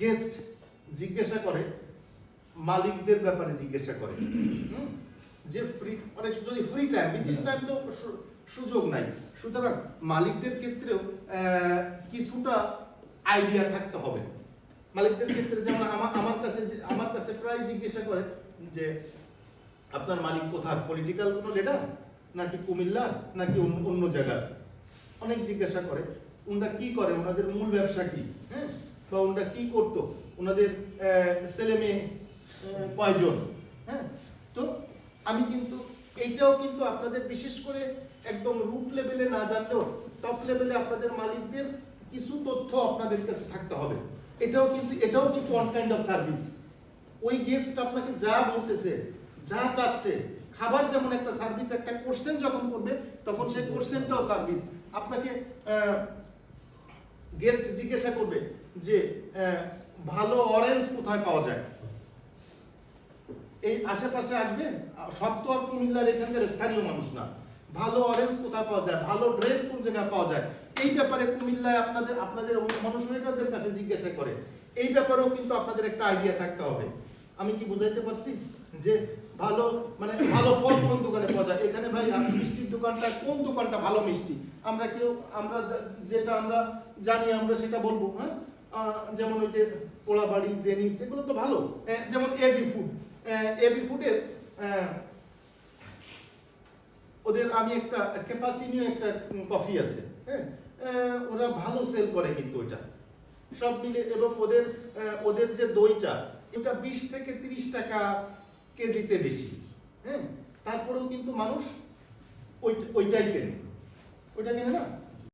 Guest জিজ্ঞাসা করে মালিকদের ব্যাপারে জিজ্ঞাসা করে। যে ফ্রি অনেক যদি ফ্রি টাইম বিশেষ টাইম তো সুযোগ নাই। সুতরাং মালিকদের ক্ষেত্রেও কিছুটা আইডিয়া থাকতে হবে। মালিকদের ক্ষেত্রে যেমন আমার আমার কাছে আমার কাছে প্রায় জিজ্ঞাসা করে যে আপনার মালিক কোথার? পলিটিক্যাল কোনো লিডার নাকি কুমিল্লার? নাকি অন্য- অন্য জায়গার? অনেক জিজ্ঞাসা করে ওনারা কি করে? ওনাদের মূল ব্যবসা কি? হ্যাঁ বা ওনারা কি করতো? ওনাদের ছেলে মেয়ে কয়জন? হ্যাঁ? তো আমি কিন্তু, এইটাও কিন্তু আপনাদের বিশেষ করে একদম রুট লেভেলে না জানলেও টপ লেভেলে আপনাদের মালিকদের কিছু তথ্য আপনাদের কাছে থাকতে হবে। এটাও কিন্তু এটাও কিন্তু ওয়ান কাইন্ড অফ সার্ভিস ওই গেস্ট আপনাকে যা বলতেছে, যা চাচ্ছে, খাবার যেমন একটা সার্ভিস একটা কোশ্চেন যখন করবে, তখন সেই কোশ্চেনটাও সার্ভিস আপনাকে গেস্ট জিজ্ঞাসা করবে যে ভালো অরেঞ্জ কোথায় পাওয়া যায়? এই আশেপাশে আসবে। সব তো আর কুমিল্লার এখানকার স্থানীয় মানুষ না। ভালো অরেঞ্জ কোথায় পাওয়া যায়? ভালো ড্রেস কোন জায়গায় পাওয়া যায়? এই ব্যাপারে কুমিল্লায় আপনাদের আপনাদের মানুষ কাছে জিজ্ঞাসা করে? এই ব্যাপারেও কিন্তু আপনাদের একটা আইডিয়া থাকতে হবে। আমি কি বুঝাইতে পারছি? যে ভালো মানে ভালো ফল কোন দোকানে পাওয়া যায়? এখানে ভাই মিষ্টির দোকানটা, কোন দোকানটা ভালো মিষ্টি? আমরা কেউ, আমরা যেটা আমরা জানি, আমরা সেটা বলব হ্যাঁ? যেমন ওই যে পোড়াবাড়ি জেনিস, এগুলো তো ভালো। যেমন এবি ফুড এবি ফুডের ওদের আমি একটা ক্যাপাসিনিও একটা কফি আছে হ্যাঁ? ওরা ভালো সেল করে কিন্তু ওইটা। সব মিলে, এবং ওদের ওদের যে দইটা এটা বিশ থেকে তিরিশ টাকা কেজিতে বেশি হ্যাঁ? তারপরেও কিন্তু মানুষ ওই ওইটাই কেনে। ওইটা কেনে না